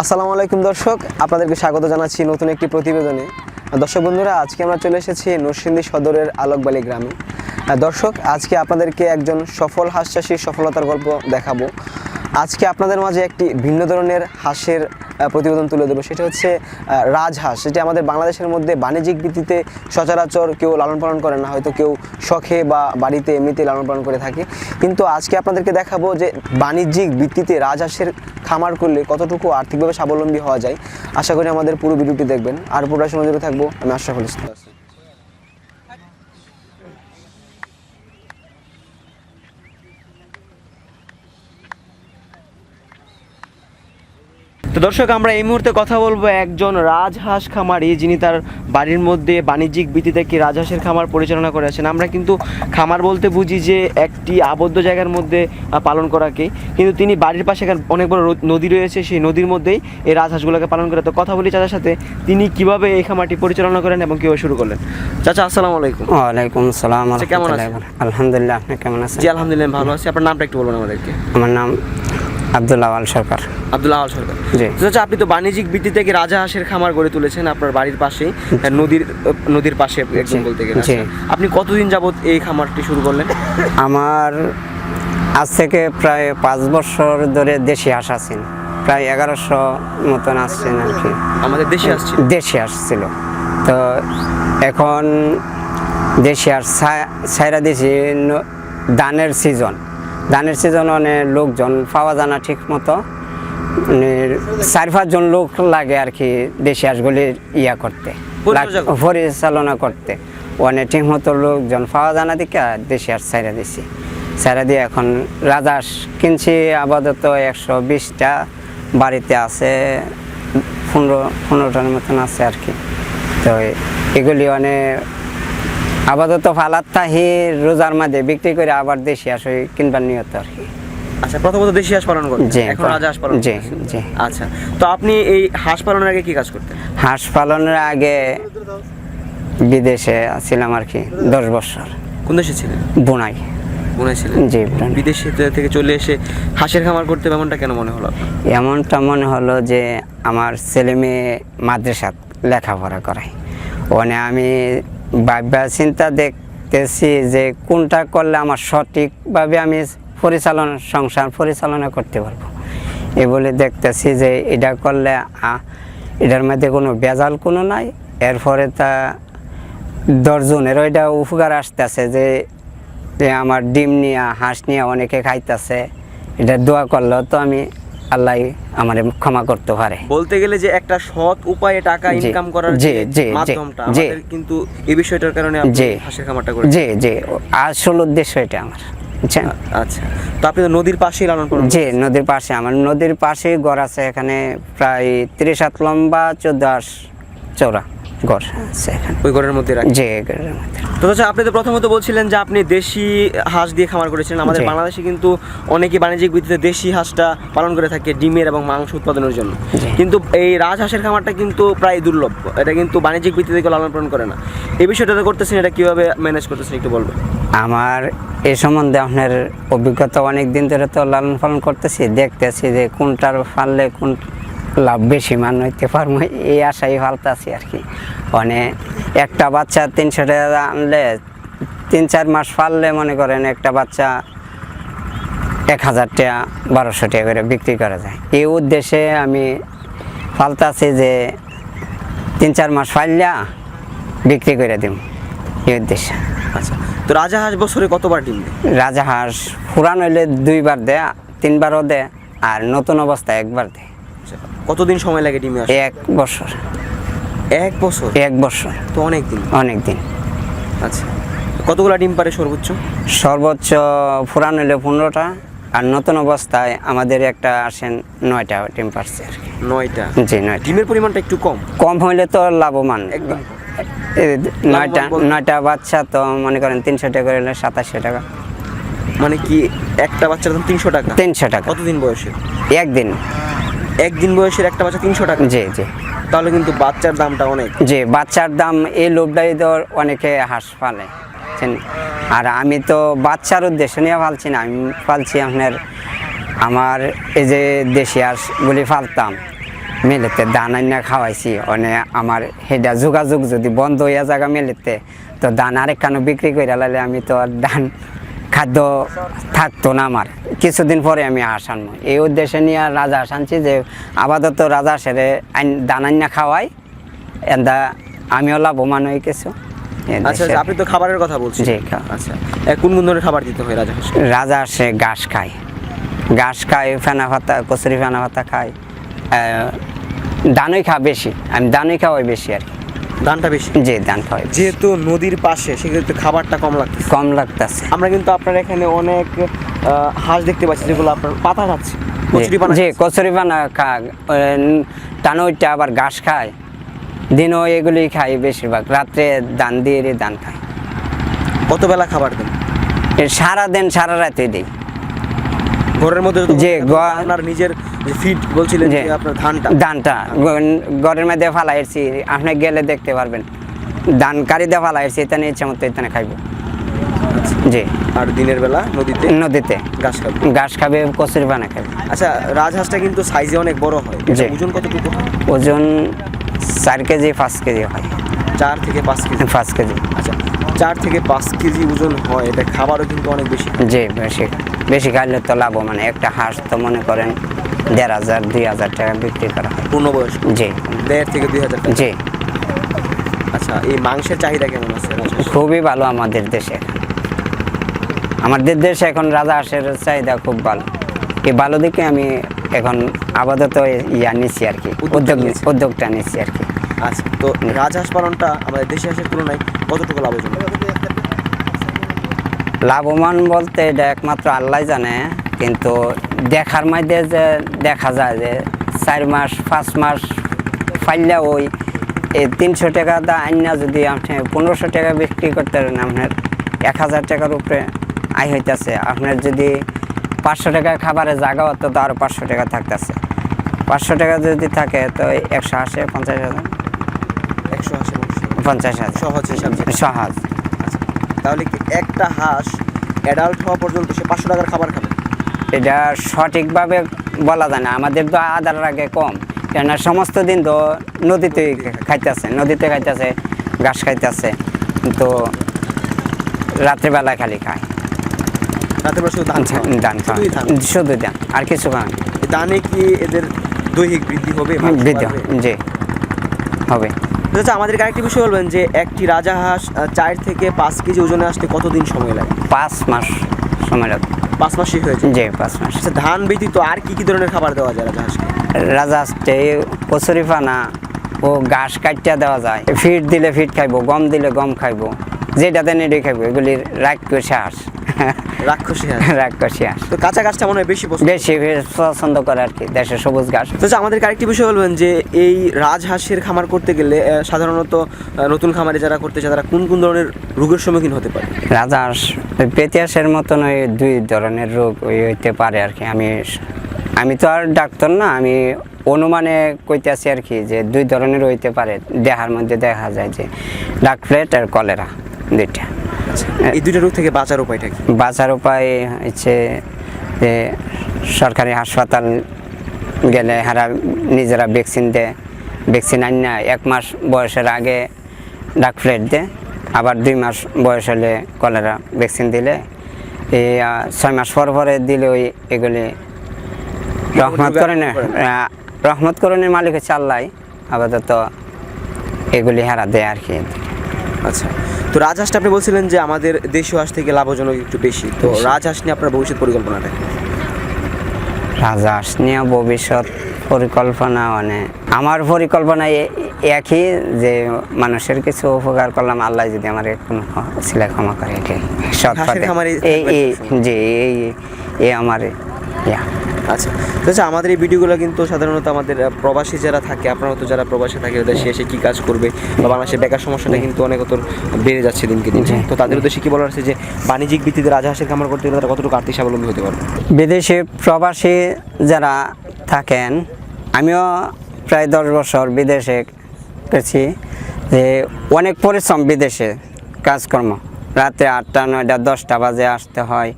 আসসালামু আলাইকুম দর্শক, আপনাদেরকে স্বাগত জানাচ্ছি নতুন একটি প্রতিবেদনে। দর্শক বন্ধুরা, আজকে আমরা চলে এসেছি নরসিংদী সদরের আলোকবালি গ্রামে। দর্শক, আজকে আপনাদেরকে একজন সফল হাঁস চাষির সফলতার গল্প দেখাবো। আজকে আপনাদের মাঝে একটি ভিন্ন ধরনের হাঁসের প্রতিবেদন তুলে দেবো সেটা হচ্ছে রাজহাঁস। যেটি আমাদের বাংলাদেশের মধ্যে বাণিজ্যিক ভিত্তিতে সচরাচর কেউ লালন পালন করে না। হয়তো কেউ শখে বা বাড়িতে এমনিতে লালন পালন করে থাকি। কিন্তু আজকে আপনাদেরকে দেখাবো যে বাণিজ্যিক ভিত্তিতে রাজহাঁসের খামার করলে কতটুকু আর্থিকভাবে স্বাবলম্বী হওয়া যায়। আশা করি আমাদের পুরো ভিডিওটি দেখবেন। আর পুরো সময় জুড়ে থাকব। আমি আশরাফুল ইসলাম। দর্শক আমরা এই মুহূর্তে কথা বলব একজন রাজহাঁস খামারি যিনি তার বাড়ির মধ্যে বাণিজ্যিক ভিত্তিতে কি রাজহাঁসের খামার পরিচালনা করে আছেন। আমরা কিন্তু খামার বলতে বুঝি যে একটি আবদ্ধ জায়গার মধ্যে পালন করাকে। কিন্তু তিনি বাড়ির পাশে অনেক বড় নদী রয়েছে সেই নদীর মধ্যেই এই রাজহাঁসগুলোকে পালন করে। তো কথা বলি চাচার সাথে তিনি কীভাবে এই খামারটি পরিচালনা করেন এবং কীভাবে শুরু করলেন? চাচা আসসালামু আলাইকুম। ওয়ালাইকুম সালাম আচ্ছা, কেমন আছেন? আলহামদুলিল্লাহ আপনি কেমন আছেন? জি আলহামদুলিল্লাহ ভালো আছি। আপনার নামটা একটু বলুন আমাদেরকে। আমার নাম আব্দুল্লাহ আল সরকার। আব্দুল্লাহ আল সরকার। জি। চাচা আপনি তো বাণিজ্যিক ভিত্তিতে কি রাজহাঁসের খামার গড়ে তুলেছেন? আপনার বাড়ির পাশেই নদীর নদীর পাশে একদম বলতে গেলে। আচ্ছা। আপনি কতদিন যাবত এই খামারটি শুরু করলেন? আমার আজ থেকে প্রায় পাঁচ বছর ধরে দেশি হাঁস আছেন। প্রায় এগারোশো মতন আসছেন আর কি। আমাদের দেশে আসছে দেশে হাঁস ছিল। তো এখন দেশি হাঁস ছাইরা দিছি ন- ধানের সিজন। ধানের সিজন অনেক লোকজন পাওয়া যায় না ঠিক মতো মানে চার পাঁচজন লোক লাগে আর কি দেশি হাঁসগুলি ইয়া করতে পরিচালনা করতে। অনেক ঠিক মতো লোকজন পাওয়া যায় না দিকে দেশি হাঁস ছাইরা দিছি। ছাইরা দিয়ে এখন রাজাস কিনছি আপাতত একশো বিশটা বাড়িতে আছে পনেরো পনেরোটার মতন আছে আর কি। তো এগুলি অনেক আপাতত ফালাত তাহি রোজার মাঝে বিক্রি করে আবার দেশি আসে কিনবার নিয়ত আর কি। আচ্ছা প্রথমত দেশি হাঁস পালন করতেন? জি, এখন রাজহাঁস পালন জি, জি। আচ্ছা তো আপনি এই হাঁস পালনের আগে কি কাজ করতেন? হাঁস পালনের আগে বিদেশে ছিলাম আর কি দশ বছর। কোন দেশে ছিলেন? বুনাই। ছিলেন? জি বিদেশে থেকে চলে এসে হাঁসের খামার করতে এমনটা কেন মনে হলো এমনটা মনে হলো যে আমার ছেলে মেয়ে মাদ্রাসাত লেখাপড়া করায় ওখানে আমি ভাববা চিন্তা দেখতেছি যে কোনটা করলে আমার সঠিকভাবে আমি পরিচালনা, সংসার পরিচালনা করতে পারব। এ বলে দেখতেছি যে এটা করলে এটার মধ্যে কোনো ভেজাল কোনো নাই। এরপরে তা দশজনের ওইটা উপকার আসতেছে যে আমার ডিম নিয়ে, হাঁস নিয়ে অনেকে খাইতেছে। এটা দোয়া করলেও তো আমি আল্লাহ আমার ক্ষমা করতে পারে। বলতে গেলে যে একটা সৎ উপায়ে টাকা ইনকাম করার যে যে মাধ্যমটা। আমাদের কিন্তু এই বিষয়টার কারণে আপনি হাসির খামারটা করে জি জি আসল উদ্দেশ্য এটা আমার বুঝছেন? আচ্ছা তো আপনি তো নদীর পাশেই লালন করেন জি নদীর পাশে আমার নদীর পাশে ঘর আছে এখানে প্রায় তিরিশ হাত লম্বা চোদ্দ চওড়া। চৌড়া ঘর আছে এখানে। ওই ঘরের মধ্যে রাখি। জি ঘরের মধ্যে। তো আচ্ছা আপনি তো প্রথমত বলছিলেন যে আপনি দেশি হাঁস দিয়ে খামার করেছিলেন। আমাদের বাংলাদেশে কিন্তু অনেকে বাণিজ্যিক ভিত্তিতে দেশি হাঁসটা পালন করে থাকে ডিমের এবং মাংস উৎপাদনের জন্য। কিন্তু এই রাজহাঁসের খামারটা কিন্তু প্রায় দুর্লভ। এটা কিন্তু বাণিজ্যিক ভিত্তিতে কেউ লালন পালন করে না। এই বিষয়টাতে করতেছেন এটা কীভাবে ম্যানেজ করতেছেন একটু বলবেন? আমার এ সম্বন্ধে আপনার অভিজ্ঞতা অনেক দিন ধরে তো লালন পালন করতেছি দেখতেছি যে কোনটার ফাললে কোন লাভ বেশি মান হইতে পারব এই আশাই ফালতাছি আর কি। মানে একটা বাচ্চা তিনশো টাকা আনলে তিন চার মাস ফাললে মনে করেন একটা বাচ্চা এক হাজার টাকা বারোশো টাকা করে বিক্রি করা যায়। এই উদ্দেশ্যে আমি ফালতাছি যে তিন চার মাস ফাইল্লা বিক্রি করে দিব এই উদ্দেশ্যে। আচ্ছা তো রাজহাঁস বছরে কতবার ডিম দেয়? রাজাহাঁস পুরান হইলে দুইবার দেয় তিনবারও দেয় আর নতুন অবস্থায় একবার দেয়। কতদিন সময় লাগে ডিমে আসতে এক বছর। এক বছর? এক বছর। তো অনেক দিন অনেক দিন আচ্ছা। কতগুলো ডিম পারে সর্বোচ্চ? সর্বোচ্চ পুরান হলে পনেরোটা আর নতুন অবস্থায় আমাদের একটা আসেন নয়টা ডিম পারছে আর কি। নয়টা? জি নয় ডিমের পরিমাণটা একটু কম? কম হইলে তো লাভবান। একদম। নয়টা নয়টা বাচ্চা তো মনে করেন তিনশো টাকা হইলে সাতাশশো টাকা। মানে কি একটা বাচ্চার দাম তিনশো টাকা? তিনশো টাকা। কতদিন বয়সে একদিন। একদিন বয়সের একটা বাচ্চা তিনশো টাকা। জি জি। তাহলে কিন্তু বাচ্চার দামটা অনেক। যে বাচ্চার দাম এই লোভটাই তো অনেকে হাঁস পালে। আর আমি তো বাচ্চার উদ্দেশ্য নিয়ে পালছি না আমি পালছি আপনার আমার এই যে দেশি হাঁসগুলি ফালতাম। মেলেতে দান আইনা খাওয়াইছি মানে আমার সেটা যোগাযোগ যদি বন্ধ হইয়া জায়গা মেলেতে তো দান আরেক কানো বিক্রি করে লালে আমি তো আর দান খাদ্য থাকতো না আমার। কিছুদিন পরে আমি আনব। এই উদ্দেশ্যে নিয়ে আর রাজা হাঁস আনছি যে আপাতত রাজা সেরে দান আইনা খাওয়াই এন্দা আমিও লাভবান হয়ে এই আচ্ছা আপনি তো খাবারের কথা বলছেন। জি, আচ্ছা কোন কোন ধরনের খাবার দিতে হয় রাজহাঁস রাজা সে ঘাস খায়। ঘাস খায় ফেনা পাতা কচুরি ফেনা পাতা খায়। দানই খাওয়া বেশি। আমি দানই খাওয়াই বেশি আর কি। দানটা বেশি? দান খাওয়াই বেশি। যেহেতু নদীর পাশে সেক্ষেত্রে খাবারটা কম লাগতেছে। কম লাগতেছে। আমরা কিন্তু আপনার এখানে অনেক হাঁস দেখতে পাচ্ছি যেগুলো আপনার পাতা খাচ্ছে। কচুরি পানা জি কচুরি পানা খা টানো আবার ঘাস খায়। দিনও এগুলি খাই বেশিরভাগ। রাত্রে দান দিয়ে দান খায়। কত বেলা খাবার দেন? সারা দিন সারা রাতে দিই। ঘরের মধ্যে যে আপনার নিজের ফিট বলছিলেন যে আপনার ধানটা। ধানটা। গ- ঘরের মধ্যে ফালাইছি আপনি গেলে দেখতে পারবেন। ধান কারিতে ফালাইছি এখানে ইচ্ছা মতো এখানে খাইব। জি। আর দিনের বেলা নদীতে? নদীতে। ঘাস খাবে। ঘাস খাবে কচুরি পানা খাবে। আচ্ছা রাজহাঁসটা কিন্তু সাইজে অনেক বড় হয়। ওজন কতটুকু? ওজন চার কেজি পাঁচ কেজি হয়। চার থেকে পাঁচ কেজি। পাঁচ কেজি। আচ্ছা চার থেকে পাঁচ কেজি ওজন হয়। এটা খাবারও কিন্তু অনেক বেশি। জি বেশি। বেশি খাইলে তো লাভ মানে একটা হাঁস তো মনে করেন দেড় হাজার দুই হাজার টাকা বিক্রি করা হয়। পূর্ণ বয়স জি। দেড় থেকে দুই হাজার টাকা? জি। আচ্ছা এই মাংসের চাহিদা কেমন আছে খুবই ভালো আমাদের দেশে। আমাদের দেশে এখন রাজা হাঁসের চাহিদা খুব ভালো। এই ভালো দিকে আমি এখন আপাতত ইয়া নিচ্ছি আর কি উদ্যোগ। উদ্যোগটা নিচ্ছি আর কি। আচ্ছা তো রাজহাঁস পালনটা আমাদের দেশি হাঁসের তুলনায় কতটুকু লাভজনক? লাভবান বলতে এটা একমাত্র আল্লাহ জানে কিন্তু দেখার মধ্যে যে দেখা যায় যে চার মাস পাঁচ মাস ফাইলে ওই এই তিনশো টাকা দা আইনা যদি আপনি পনেরোশো টাকা বিক্রি করতে পারেন আপনার এক হাজার টাকার উপরে আয় হইতেছে। আপনার যদি পাঁচশো টাকা খাবারে জায়গা হতো তো আরও পাঁচশো টাকা থাকতেছে। পাঁচশো টাকা যদি থাকে তো একশো আশি পঞ্চাশ হাজার। একশো মাংস পঞ্চাশ হাজার। সহজ হিসাব। সহজ। আচ্ছা তাহলে কি একটা হাঁস অ্যাডাল্ট হওয়া পর্যন্ত সে পাঁচশো টাকার খাবার খাবে? এটা সঠিকভাবে বলা যায় না। আমাদের তো আদার আগে কম। কেননা সমস্ত দিন তো নদীতে খাইতেছে নদীতে খাইতেছে ঘাস খাইতেছে। কিন্তু রাত্রিবেলা খালি খায়। বেলা শুধু ধান আর কিছু খায় না। এই কি এদের দৈহিক বৃদ্ধি হবে বৃদ্ধি? জি হবে। আচ্ছা আমাদেরকে আরেকটি বিষয় বলবেন যে একটি রাজা হাঁস চার থেকে পাঁচ কেজি ওজনে আসতে কতদিন সময় লাগে? পাঁচ মাস। সময় লাগবে। পাঁচ মাসই হয়েছে জি পাঁচ মাস। আচ্ছা ধান ব্যতীত আর কি কি ধরনের খাবার দেওয়া যায় রাজা হাঁসকে রাজা আসতে কচুরি পানা ও ঘাস কাটিয়া দেওয়া যায়। ফিট দিলে ফিট খাইবো গম দিলে গম খাইবো যেটা দেন এটাই খাইবো এগুলি রাক্ষসী হাঁস রাক্ষসী হাঁস। রাক্ষসী হাঁস। তো কাঁচা ঘাসটা মনে হয় বেশি পছন্দ। বেশি পছন্দ করে আর কি দেশে সবুজ ঘাস। তো আচ্ছা, আমাদেরকে আরেকটি বিষয় বলবেন যে এই রাজহাঁসের খামার করতে গেলে সাধারণত নতুন খামারে যারা করতে চায় তারা কোন কোন ধরনের রোগের সম্মুখীন হতে পারে? রাজহাঁস পেতিয়াসের মতন ওই দুই ধরনের রোগ ওই হইতে পারে আর কি। আমি আমি তো আর ডাক্তার না আমি অনুমানে কইতেছি আর কি যে দুই ধরনের হইতে পারে। দেহার মধ্যে দেখা যায় যে ডাক প্লেট আর কলেরা দুইটা। এই দুইটা রোগ থেকে বাঁচার উপায়টা কি? বাঁচার উপায় হচ্ছে যে সরকারি হাসপাতাল গেলে হারা নিজেরা ভ্যাকসিন দেয়। ভ্যাকসিন আন না এক মাস বয়সের আগে ডাক প্লেট দেয় আবার দুই মাস বয়স হলে কলেরা ভ্যাকসিন দিলে। এই ছয় মাস পর পরে দিলে ওই এগুলি রহমত করে না আহ, রহমত করণের মালিক হচ্ছে আল্লাহ আপাতত এগুলি হারা দেয় আর কি। আচ্ছা। তো রাজহাঁসটা আপনি বলছিলেন যে আমাদের দেশীয় হাঁস থেকে লাভজনক একটু বেশি। তো রাজহাঁস নিয়ে আপনার ভবিষ্যৎ পরিকল্পনাটা? রাজহাঁস নিয়ে ভবিষ্যৎ পরিকল্পনা মানে আমার পরিকল্পনা একই যে মানুষের কিছু উপকার করলাম আল্লাহ যদি আমার কোনো ছেলে ক্ষমা করে এটাই সৎ এই এই এই আমার ইয়া। আচ্ছা তো আচ্ছা আমাদের এই ভিডিওগুলো কিন্তু সাধারণত আমাদের প্রবাসী যারা থাকে আপনারা তো যারা প্রবাসী থাকে দেশে এসে কী কাজ করবে বা বাংলাদেশের বেকার সমস্যাটা কিন্তু অনেক অত বেড়ে যাচ্ছে দিনকে দিন। তো তাদের উদ্দেশ্যে কী বলার আছে যে বাণিজ্যিক ভিত্তিতে রাজহাঁসের খামার করতে গেলে তারা কতটুকু আর্থিক স্বাবলম্বী হতে পারবে? বিদেশে প্রবাসী যারা থাকেন আমিও প্রায় দশ বছর বিদেশে গেছি যে অনেক পরিশ্রম বিদেশে কাজকর্ম। রাতে আটটা নয়টা দশটা বাজে আসতে হয়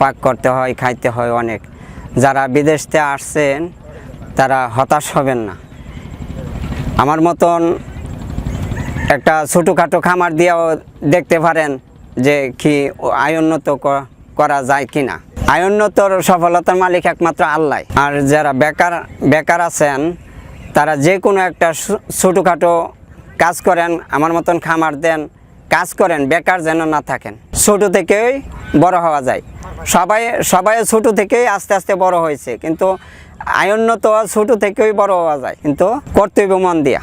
পাক করতে হয় খাইতে হয় অনেক। যারা বিদেশ থেকে আসছেন, তারা হতাশ হবেন না। আমার মতন একটা ছোটোখাটো খামার দিয়েও দেখতে পারেন যে কি আয়োন্নত করা যায় কি না আয়োন্নতর সফলতার মালিক একমাত্র আল্লাহ। আর যারা বেকার বেকার আছেন, তারা যে কোনো একটা ছোটোখাটো কাজ করেন, আমার মতন খামার দেন কাজ করেন, বেকার যেন না থাকেন। ছোট থেকেই বড় হওয়া যায়। সবাই সবাই ছোট থেকেই আস্তে আস্তে বড় হয়েছে, কিন্তু আয়োন্নত ছোট থেকেই বড় হওয়া যায়, কিন্তু কর্তব্য মন দিয়া।